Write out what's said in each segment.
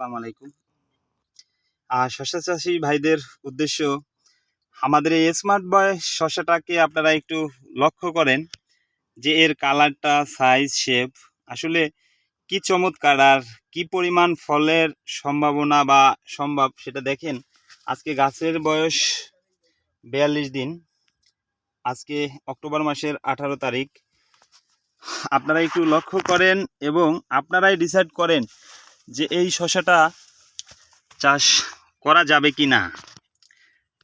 আসসালামু আলাইকুম। আর শশা চাষি ভাইদের উদ্দেশ্য, আমাদের এই স্মার্ট বয় শশাটাকে আপনারা একটু লক্ষ্য করেন যে এর কালারটা সাইজ শেপ আসলে কি চমৎকার আর কি পরিমাণ ফলের সম্ভাবনা বা সম্ভব সেটা দেখেন। আজকে গাছের বয়স বিয়াল্লিশ দিন, আজকে অক্টোবর মাসের আঠারো তারিখ। আপনারা একটু লক্ষ্য করেন এবং আপনারাই ডিসাইড করেন যে এই শশাটা চাষ করা যাবে কি না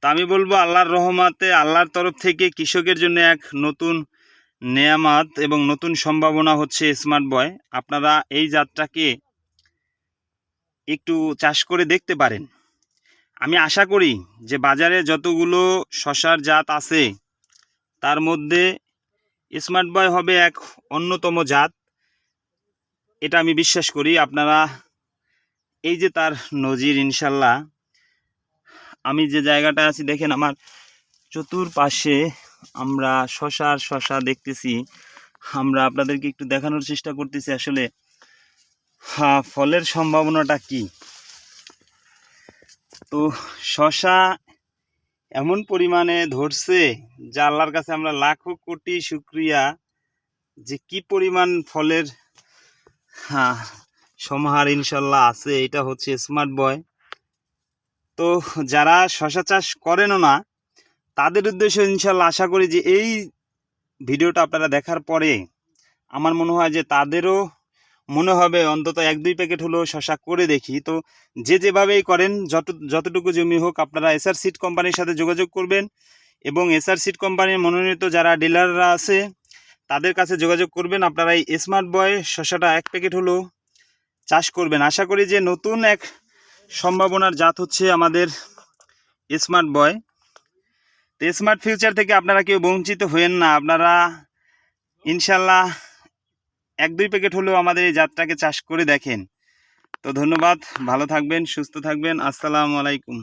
তা আমি বলব আল্লাহর রহমাতে, আল্লাহর তরফ থেকে কৃষকের জন্য এক নতুন নেয়ামাত এবং নতুন সম্ভাবনা হচ্ছে স্মার্ট বয় আপনারা এই জাতটাকে একটু চাষ করে দেখতে পারেন। আমি আশা করি যে বাজারে যতগুলো শশার জাত আছে, তার মধ্যে স্মার্ট বয় হবে এক অন্যতম জাত। এটা আমি বিশ্বাস করি, আপনারা এই যে তার নজির, ইনশাল্লাহ। আমি যে জায়গাটা আছি, দেখেন আমার চতুর্পাশে আমরা শশার শশা দেখতেছি। আমরা আপনাদেরকে একটু দেখানোর চেষ্টা করতেছি আসলে হ্যাঁ ফলের সম্ভাবনাটা কি? তো শশা এমন পরিমাণে ধরছে যা আল্লাহর কাছে আমরা লাখো কোটি শুক্রিয়া যে কি পরিমাণ ফলের হ্যাঁ সমাহার ইনশাল্লাহ আছে, এটা হচ্ছে স্মার্ট বয় তো যারা শশা চাষ করেনও না, তাদের উদ্দেশ্যে ইনশাল্লাহ আশা করি যে এই ভিডিওটা আপনারা দেখার পরে আমার মনে হয় যে তাদেরও মনে হবে অন্তত এক দুই প্যাকেট হলেও শশা করে দেখি। তো যে যেভাবেই করেন, যত, যতটুকু জমি হোক আপনারা এসআর সিট কোম্পানির সাথে যোগাযোগ করবেন এবং এসআর সিড কোম্পানির মনোনীত যারা ডিলাররা আছে, তাদের কাছে যোগাযোগ করবেন। আপনারা এই স্মার্ট বয় শশাটা এক প্যাকেট হলেও চাষ করবেন। আশা করি যে নতুন এক সম্ভাবনার জাত হচ্ছে আমাদের স্মার্ট বয় তো স্মার্ট ফিউচার থেকে আপনারা কেউ বঞ্চিত হয়েন না। আপনারা ইনশাল্লাহ এক দুই প্যাকেট হলেও আমাদের এই জাতটাকে চাষ করে দেখেন। তো ধন্যবাদ। ভালো থাকবেন, সুস্থ থাকবেন। আসসালামু আলাইকুম।